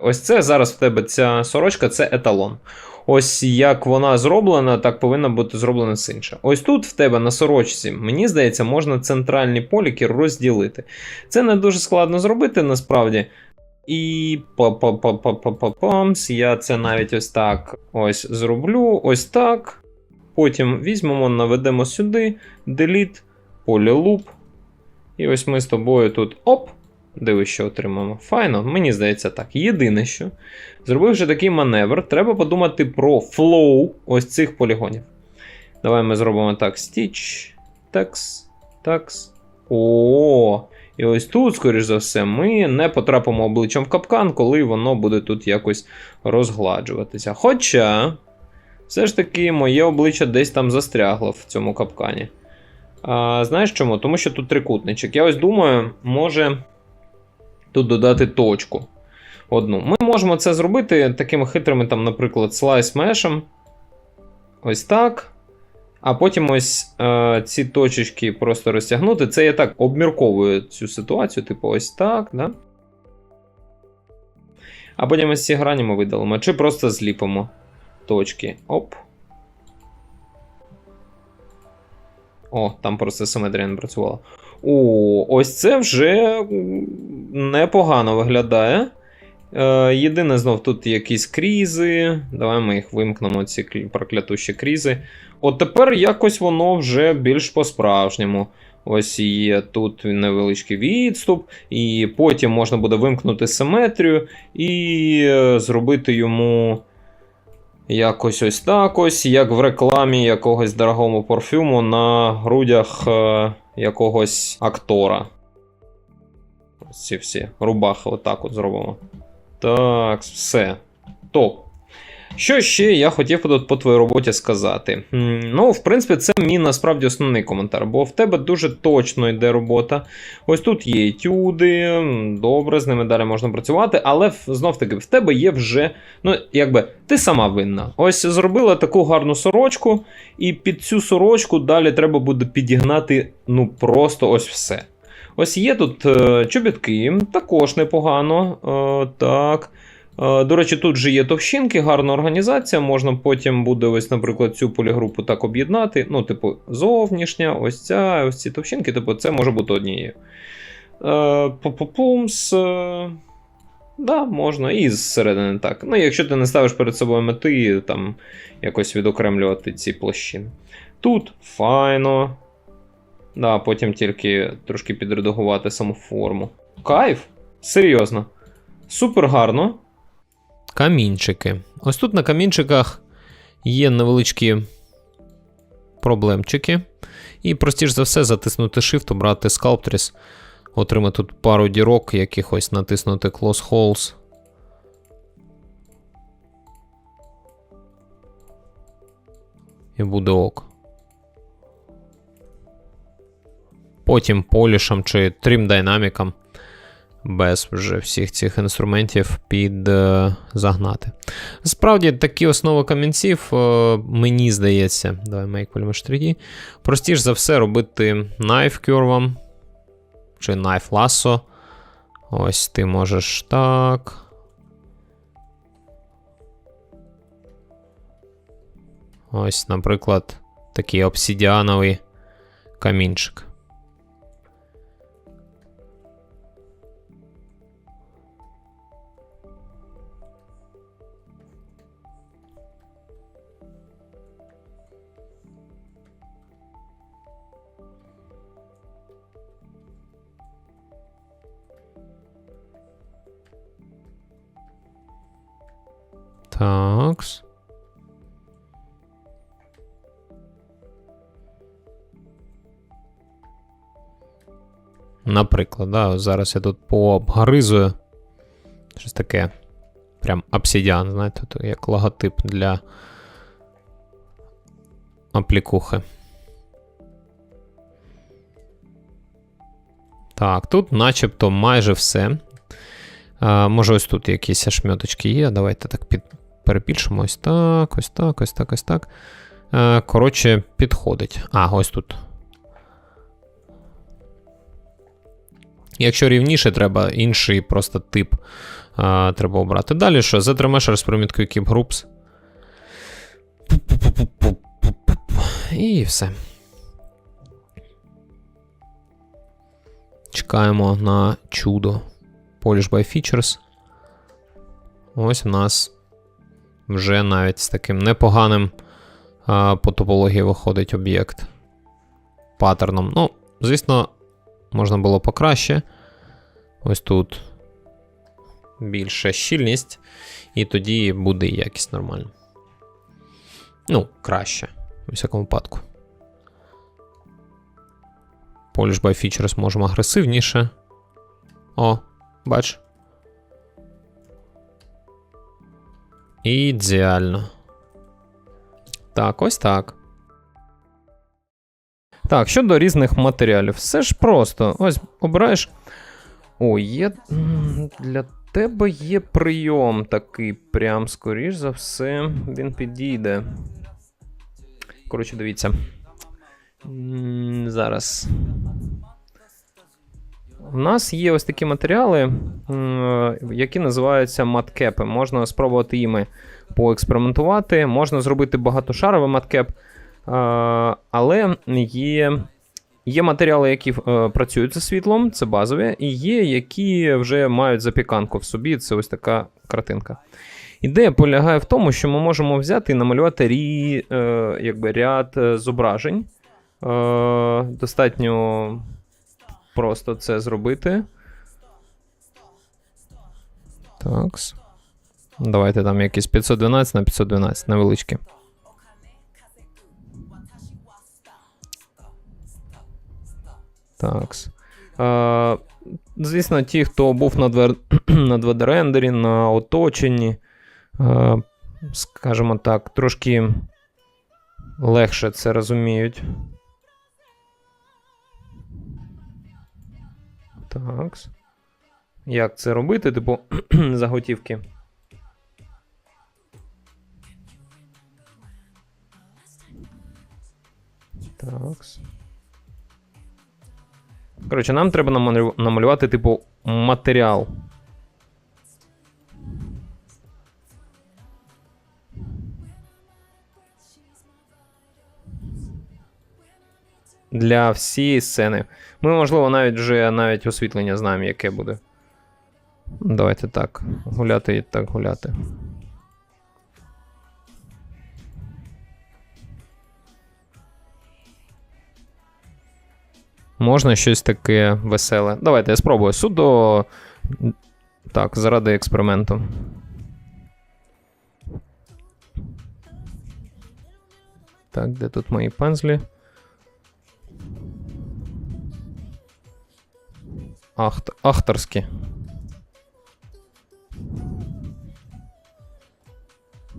Ось це зараз в тебе ця сорочка це еталон. Ось як вона зроблена, так повинна бути зроблена з інше. Ось тут в тебе на сорочці, мені здається, можна центральні поліки розділити. Це не дуже складно зробити насправді. І па-па-па-па-па-памс, я це навіть ось так ось зроблю, ось так. Потім візьмемо, наведемо сюди, delete, полілуп. І ось ми з тобою тут оп. Дивись, що отримаємо. Файно, мені здається так. Єдине що, зробивши такий маневр, треба подумати про флоу ось цих полігонів. Давай ми зробимо так: Stitch, Tax, Tax. О, і ось тут, скоріш за все, ми не потрапимо обличчям в капкан, коли воно буде тут якось розгладжуватися. Хоча, все ж таки, моє обличчя десь там застрягло в цьому капкані. А, Знаєш чому? Тому що тут трикутничок. Я ось думаю, може тут додати точку. Одну. Ми можемо це зробити такими хитрими, там, наприклад, слайс мешем. Ось так. А потім ось е, ці точечки просто розтягнути. Це я так обмірковую цю ситуацію, типу, ось так. Да? А потім ось ці грані ми видалимо. Чи просто зліпимо точки. Оп. О, там просто симетрія не працювала. О, ось це вже непогано виглядає. Е, єдине, знов тут якісь крізи. Давай ми їх вимкнемо, ці проклятущі крізи. От тепер якось воно вже більш по-справжньому. Ось є тут невеличкий відступ, і потім можна буде вимкнути симетрію і е, зробити йому якось ось так ось, як в рекламі якогось дорогого парфюму на грудях е, якогось актора. Ось ці всі рубахи, отак от зробимо. Так, все. Топ. Що ще я хотів тут по твоїй роботі сказати? Ну, в принципі, це мій насправді основний коментар, бо в тебе дуже точно йде робота. Ось тут є етюди, добре, з ними далі можна працювати, але знов таки в тебе є вже, ну, якби ти сама винна. Ось зробила таку гарну сорочку, і під цю сорочку далі треба буде підігнати, ну, просто ось все. Ось є тут е, чобітки, також непогано. Е, так. Е, До речі, тут же є товщинки, гарна організація. Можна потім буде, ось, наприклад, цю полігрупу так об'єднати. Ну, типу, зовнішня, ось ця, ось ці товщинки, типу, це може бути однією. Е, Пу-пу-пумс. е, Да, можна. І зсередини так. Ну, якщо ти не ставиш перед собою мети, там якось відокремлювати ці площини. Тут файно. Да, потім тільки трошки підредагувати саму форму. Кайф? Серйозно. Супер гарно. Камінчики. Ось тут на камінчиках є невеличкі проблемчики. І простіше за все затиснути Shift, обрати Sculptris, отримати тут пару дірок, якихось натиснути Close Holes. І буде ок. Потім полішем чи Trim Dynamic без вже всіх цих інструментів під е, загнати. Справді, такі основи камінців, е, мені здається, давай Make Polymesh 3D, простіше за все робити knife curve чи knife lasso. Ось ти можеш так. Ось, наприклад, такий обсидіановий камінчик. Такс. Наприклад, да, зараз я тут пообгризую. Щось таке. Прям обсидіан, знаєте, то як логотип для аплікухи. Так, тут начебто майже все. А, може, ось тут якісь шмьоточки є. Давайте так під, перепільшимо. Ось так, ось так, ось так, ось так. А, коротше, підходить. А, ось тут. Якщо рівніше, треба інший просто тип а, треба обрати. Далі що? Z Measure з приміткою Keep Groups. І все. Чекаємо на чудо. Polish by Features. Ось у нас вже навіть з таким непоганим а, по топології виходить об'єкт паттерном. Ну, звісно, можна було покраще. Ось тут більша щільність, і тоді буде якість нормальна. Ну, краще, у всякому випадку. Polish by Features можемо агресивніше. О, бач. Ідеально. Так, ось так. Так, щодо різних матеріалів, все ж просто. Ось обираєш. О, є. Для тебе є прийом такий, прям, скоріш за все, він підійде. Коротше, дивіться. Зараз. У нас є ось такі матеріали, які називаються маткепи. Можна спробувати їми поекспериментувати, можна зробити багатошаровий маткеп, але є, є матеріали, які е, працюють зі світлом, це базові, і є, які вже мають запіканку в собі. Це ось така картинка. Ідея полягає в тому, що ми можемо взяти і намалювати рі, е, якби ряд е, зображень. Достатньо просто це зробити. Такс. Давайте там якісь 512 на 512 невеличкі. Такс. Звісно, ті, хто був на 2 на 2D рендері, на оточенні, скажімо так, трошки легше це розуміють. Такс. Як це робити, типу, заготівки? Такс. Коротше, нам треба намалювати, типу, матеріал. Для всієї сцени. Ми, можливо, навіть вже навіть освітлення знаємо, яке буде. Давайте так. Гуляти і так гуляти. Можна щось таке веселе. Давайте я спробую. Судо. Так, заради експерименту. Так, де тут мої пензлі? Ахт... Ахтарські.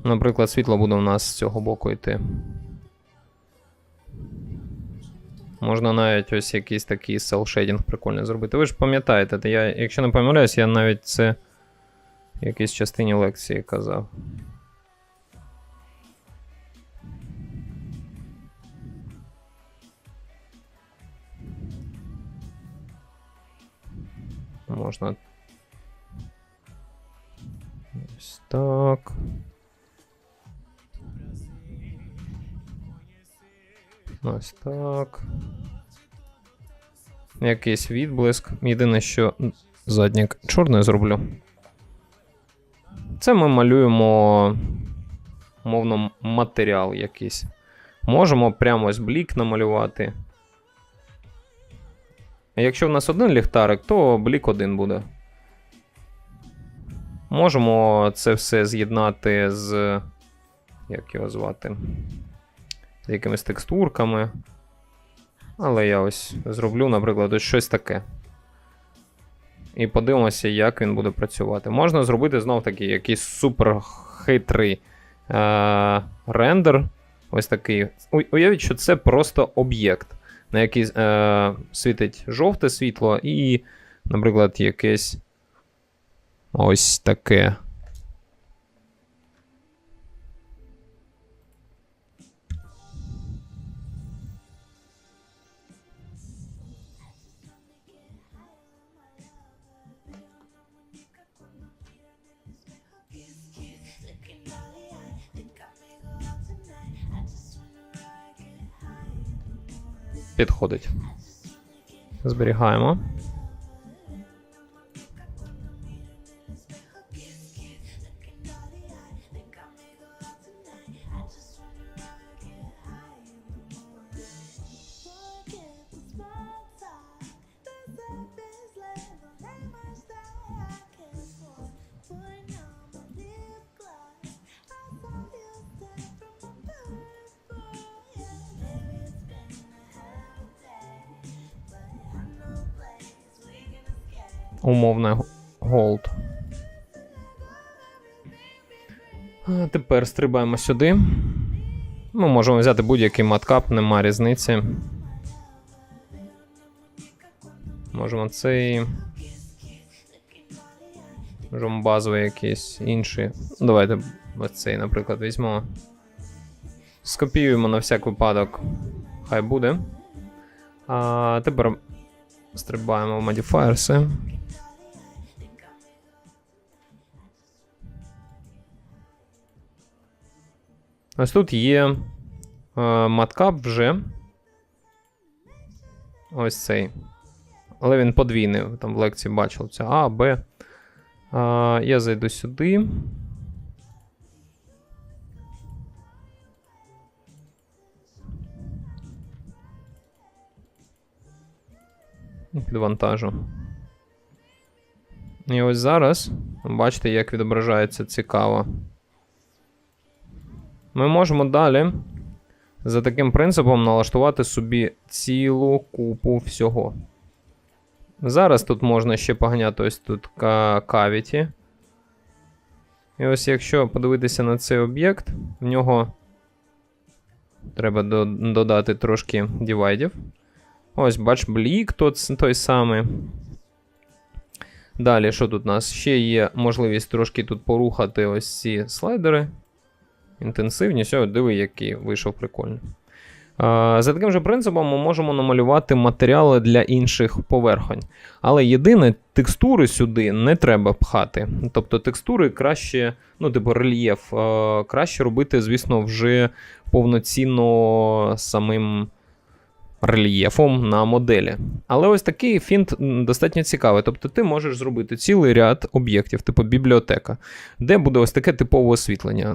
Наприклад, світло буде у нас з цього боку йти. Можна навіть ось якийсь такий cel-shading прикольно зробити. Ви ж пам'ятаєте, я, якщо не помиляюсь, я навіть це в якійсь частині лекції казав. Можна. Ось так. Ось так. Якийсь відблиск. Єдине, що заднік чорний зроблю. Це ми малюємо, мовно, матеріал якийсь. Можемо прямо ось блік намалювати. Якщо в нас один ліхтарик, то блік один буде. Можемо це все з'єднати з. Як його звати? Якимись текстурками. Але я ось зроблю, наприклад, ось щось таке. І подивимося, як він буде працювати. Можна зробити знов таки якийсь супер хитрий е- рендер. Ось такий. Уявіть, що це просто об'єкт, на який е- світить жовте світло, і, наприклад, якесь ось таке. Підходить. Зберігаємо. Умовне голд. Тепер стрибаємо сюди. Ми можемо взяти будь-який маткап, нема різниці. Можемо цей. Можемо базовий якийсь інший. Давайте ось цей, наприклад, візьмемо. Скопіюємо на всяк випадок. Хай буде. А тепер стрибаємо в Modifiers. Ось тут є е, маткап вже. Ось цей. Але він подвійний. Там в лекції бачили. Це А, Б. Е, я зайду сюди. Підвантажу. І ось зараз бачите, як відображається цікаво. Ми можемо далі за таким принципом налаштувати собі цілу купу всього. Зараз тут можна ще поганяти ось тут кавіті. І ось якщо подивитися на цей об'єкт, в нього треба до- додати трошки дівайдів. Ось, бач, блік тот, той самий. Далі, що тут у нас? Ще є можливість трошки тут порухати ось ці слайдери. Інтенсивність, о, диви, який вийшов прикольно. А, За таким же принципом ми можемо намалювати матеріали для інших поверхонь. Але єдине, текстури сюди не треба пхати. Тобто текстури краще, ну, типу рельєф, краще робити, звісно, вже повноцінно самим рельєфом на моделі. Але ось такий фінт достатньо цікавий. Тобто ти можеш зробити цілий ряд об'єктів, типу бібліотека, де буде ось таке типове освітлення.